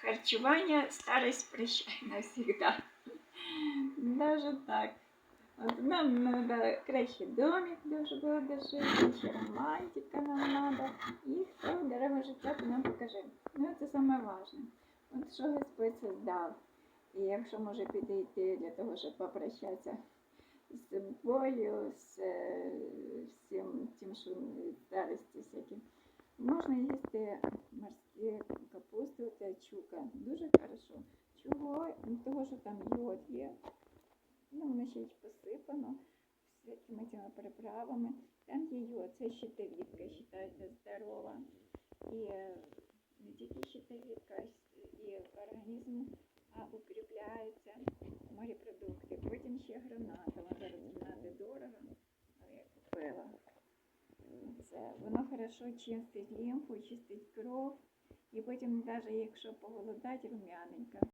харчування старость прощай навсегда. Даже так. От нам треба краще домик дуже було дожити, ще романтика нам треба. І хто дерево життя то нам покаже. Ну це саме важне. От що Господь создав. І якщо може підійти для того, щоб попрощатися з собою, з е, всім тим, що старості всякі. Можна їсти Дуже хорошо. Чого? Ну, Того, що там йод є. Ну, воно ще й посипано всякими цими приправами. Там є йод, це щитовідка, вважається здорова. І е, не тільки щитовідка, і організм а, укріпляється морепродукти. Потім ще граната. Вона зараз гранати дорого, але я купила. Це воно хорошо чистить лімфу, чистить кров. І потім, навіть якщо поголодать, рум'яненька.